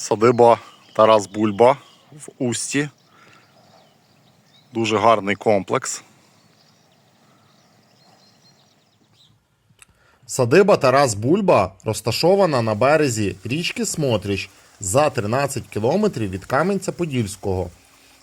Садиба Тарас Бульба в Усті. Дуже гарний комплекс. Садиба Тарас Бульба розташована на березі річки Смотрич за 13 кілометрів від Кам'янця-Подільського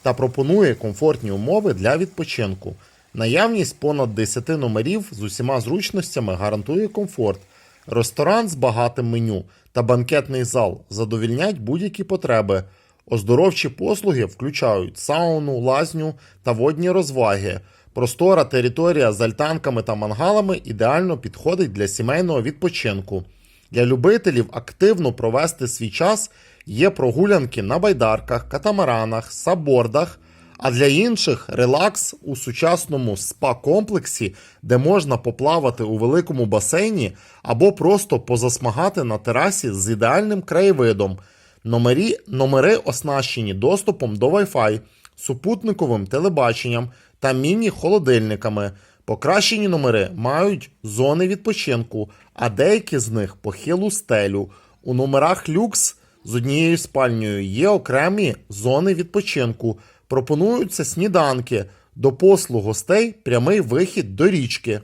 та пропонує комфортні умови для відпочинку. Наявність понад 10 номерів з усіма зручностями гарантує комфорт. Ресторан з багатим меню та банкетний зал задовільнять будь-які потреби. Оздоровчі послуги включають сауну, лазню та водні розваги. Простора територія з альтанками та мангалами ідеально підходить для сімейного відпочинку. Для любителів активно провести свій час є прогулянки на байдарках, катамаранах, сабордах, а для інших релакс у сучасному спа-комплексі, де можна поплавати у великому басейні або просто позасмагати на терасі з ідеальним краєвидом. Номері, номери оснащені доступом до Wi-Fi, супутниковим телебаченням та міні-холодильниками. Покращені номери мають зони відпочинку, а деякі з них похилу стелю. У номерах люкс з однією спальнею є окремі зони відпочинку. Пропонуються сніданки. До послуг гостей прямий вихід до річки.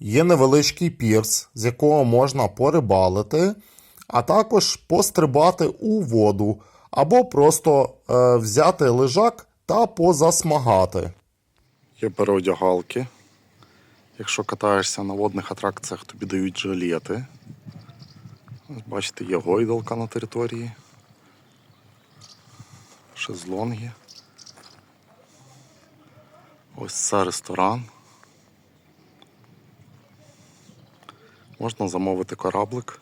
Є невеличкий пірс, з якого можна порибалити, а також пострибати у воду, або просто е, взяти лежак та позасмагати. Є переодягалки. Якщо катаєшся на водних атракціях, тобі дають жилети. Бачите, є гойдалка на території. Шезлонги. Ось це ресторан. Можна замовити кораблик.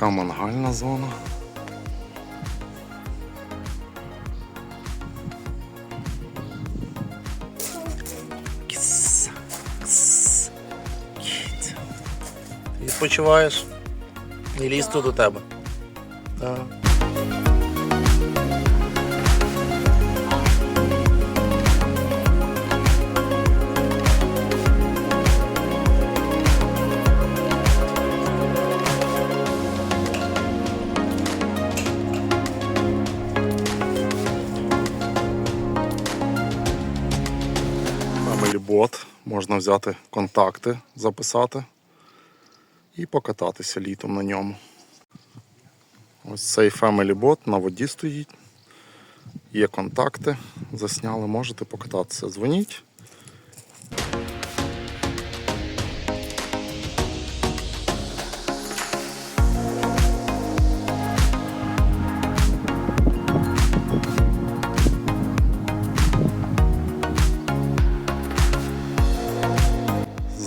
Така мангальна зона. Кіс, кс, кіт. Ти відпочиваєш? Не ліз тут у тебе. Так. Bot. Можна взяти контакти, записати і покататися літом на ньому. Ось цей Family Bot на воді стоїть. Є контакти, засняли, можете покататися. Дзвоніть.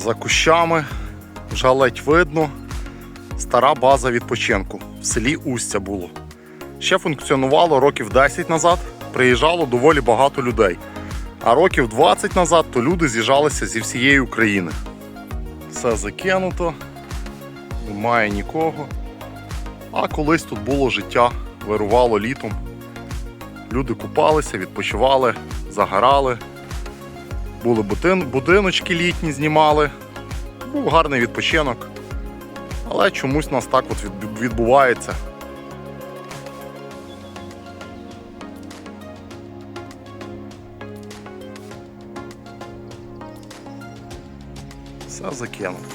За кущами вже ледь видно стара база відпочинку. В селі Устя було. Ще функціонувало років 10 назад, приїжджало доволі багато людей. А років 20 назад то люди з'їжджалися зі всієї України. Все закинуто, немає нікого. А колись тут було життя, вирувало літом. Люди купалися, відпочивали, загорали. Були будин, будиночки літні знімали. Був гарний відпочинок. Але чомусь у нас так от відбувається. Все закинуто.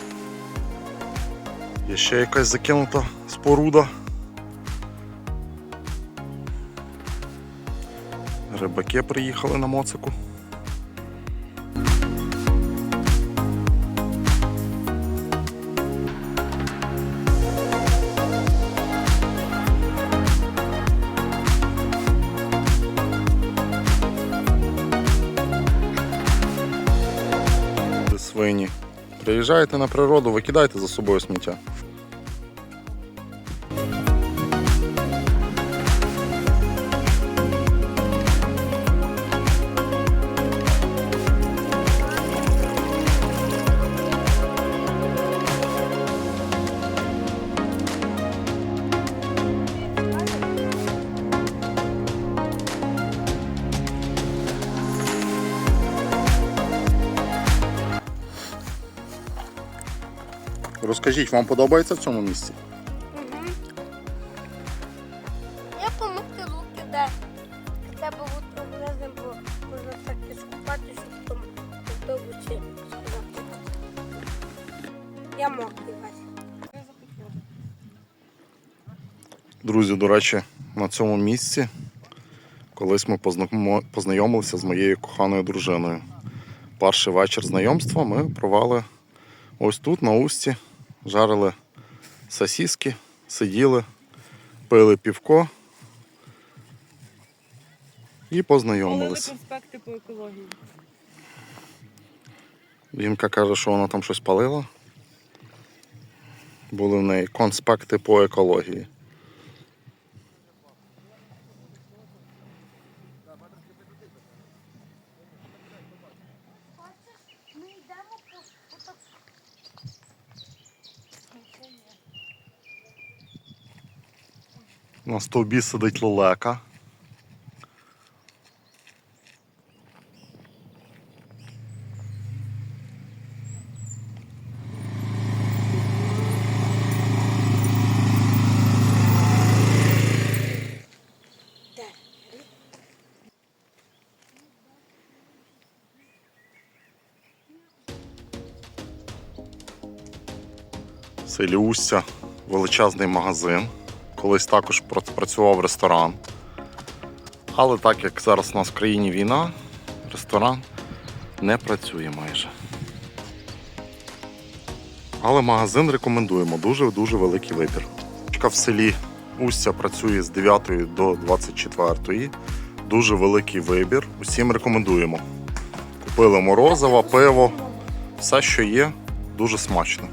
Є ще якась закинута споруда. Рибаки приїхали на моцику. Свині. Приїжджайте на природу, викидайте за собою сміття. Розкажіть, вам подобається в цьому місці? Угу. Я помогти луки, де хоча б утром лезем, бо можна так і скупати, щоб там в. Я мокрий весь. Друзі, до речі, на цьому місці колись ми познайомилися з моєю коханою дружиною. Перший вечір знайомства ми провели ось тут, на усті, жарили сосіски, сиділи, пили півко і Олили познайомилися. конспекти по екології. Жінка каже, що вона там щось палила. Були в неї конспекти по екології. На стовбі сидить лелека. де? В величезний магазин. Колись також працював ресторан. Але так як зараз у нас в країні війна, ресторан не працює майже. Але магазин рекомендуємо, дуже-дуже великий вибір. В селі Устя працює з 9 до 24. Дуже великий вибір. Усім рекомендуємо. Купили морозиво, пиво, все, що є, дуже смачно.